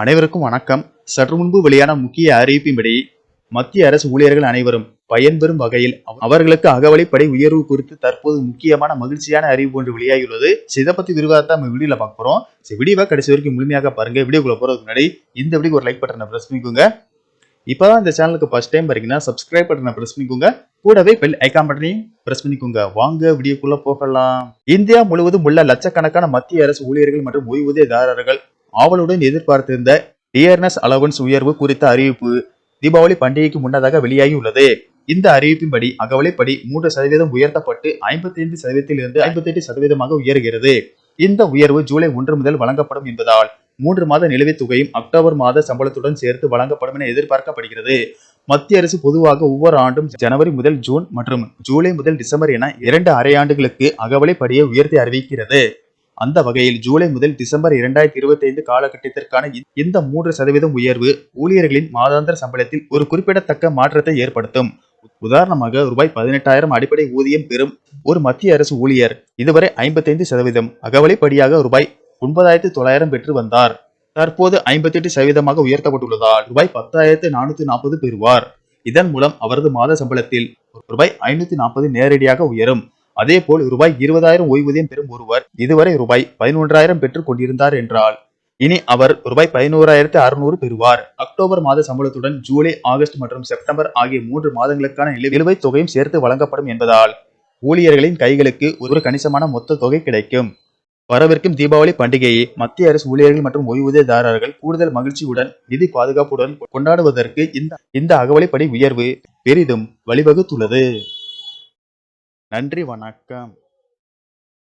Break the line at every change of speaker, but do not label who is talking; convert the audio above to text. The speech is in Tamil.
அனைவருக்கும் வணக்கம். சற்று முன்பு வெளியான முக்கிய அறிவிப்பின்படி மத்திய அரசு ஊழியர்கள் அனைவரும் பயன்பெறும் வகையில் அவர்களுக்கு அகவலைப்படை உயர்வு குறித்து தற்போது முக்கியமான மகிழ்ச்சியான அறிவிப்பு ஒன்று வெளியாகியுள்ளது. இதை பத்தி விரிவாக நம்ம வீடியோல பார்க்க போறோம். So, வீடியோவை கடைசி வரைக்கும் முழுமையாக பாருங்க. வீடியோக்குள்ள போறதுக்கு முன்னாடி இந்த வீடியோக்கு ஒரு லைக் பட்டனை பிரஸ் பண்ணிக்கோங்க. இப்பதான் இந்த சேனலுக்கு ஃபர்ஸ்ட் டைம் பாருங்கன்னா சப்ஸ்கிரைப் பட்டனை பிரஸ் பண்ணிக்கோங்க. கூடவே பெல் ஐக்கான் பட்டனையும் பிரஸ் பண்ணிக்கோங்க. வாங்க வீடியோக்குள்ள போகலாம். இந்தியா முழுவதும் உள்ள லட்சக்கணக்கான மத்திய அரசு ஊழியர்கள் மற்றும் ஓய்வூதியதாரர்கள் ஆவலுடன் எதிர்பார்த்திருந்த டியர்னஸ் அலவன்ஸ் உயர்வு குறித்த அறிவிப்பு தீபாவளி பண்டிகைக்கு முன்னதாக வெளியாகியுள்ளது. இந்த அறிவிப்பின்படி அகவலைப்படி மூன்று சதவீதம் உயர்த்தப்பட்டு ஐம்பத்தி ஐந்து சதவீதத்திலிருந்து ஐம்பத்தெட்டு சதவீதமாக உயர்கிறது. இந்த உயர்வு ஜூலை ஒன்று முதல் வழங்கப்படும் என்பதால் மூன்று மாத நிலுவைத் தொகையும் அக்டோபர் மாத சம்பளத்துடன் சேர்த்து வழங்கப்படும் என எதிர்பார்க்கப்படுகிறது. மத்திய அரசு பொதுவாக ஒவ்வொரு ஆண்டும் ஜனவரி முதல் ஜூன் மற்றும் ஜூலை முதல் டிசம்பர் என இரண்டு அரையாண்டுகளுக்கு அகவலைப்படியை உயர்த்தி அறிவிக்கிறது. அந்த வகையில் ஜூலை முதல் டிசம்பர் இரண்டாயிரத்தி இருபத்தி ஐந்து காலகட்டத்திற்கான இந்த மூன்று சதவீதம் உயர்வு ஊழியர்களின் மாதாந்திர சம்பளத்தில் ஒரு குறிப்பிடத்தக்க மாற்றத்தை ஏற்படுத்தும். உதாரணமாக ரூபாய் பதினெட்டாயிரம் அடிப்படை ஊதியம் பெறும் ஒரு மத்திய அரசு ஊழியர் இதுவரை ஐம்பத்தைந்து சதவீதம். அகவலைப்படியாக ரூபாய் ஒன்பதாயிரத்து தொள்ளாயிரம் பெற்று வந்தார். தற்போது ஐம்பத்தெட்டு சதவீதமாக உயர்த்தப்பட்டுள்ளதால் ரூபாய் பத்தாயிரத்து நானூத்தி நாற்பது பெறுவார். இதன் மூலம் அவரது மாத சம்பளத்தில் ரூபாய் ஐநூத்தி நாற்பது நேரடியாக உயரும். அதேபோல் ரூபாய் இருபதாயிரம் ஓய்வூதியம் பெறும் ஒருவர் இதுவரை ரூபாய் பதினொன்றாயிரம் பெற்றுக் கொண்டிருந்தார் என்றால் இனி அவர் ரூபாய் பதினோராயிரத்து அறுநூறு பெறுவார். அக்டோபர் மாத சம்பளத்துடன் ஜூலை ஆகஸ்ட் மற்றும் செப்டம்பர் ஆகிய மூன்று மாதங்களுக்கான நிலுவைத் தொகையும் சேர்த்து வழங்கப்படும் என்பதால் ஊழியர்களின் கைகளுக்கு ஒரு கணிசமான மொத்த தொகை கிடைக்கும். வரவிருக்கும் தீபாவளி பண்டிகையை மத்திய அரசு ஊழியர்கள் மற்றும் ஓய்வூதியதாரர்கள் கூடுதல் மகிழ்ச்சியுடன் நிதி பாதுகாப்புடன் கொண்டாடுவதற்கு இந்த இந்த அகவலைப்படி உயர்வு பெரிதும் வழிவகுத்துள்ளது. நன்றி வணக்கம்.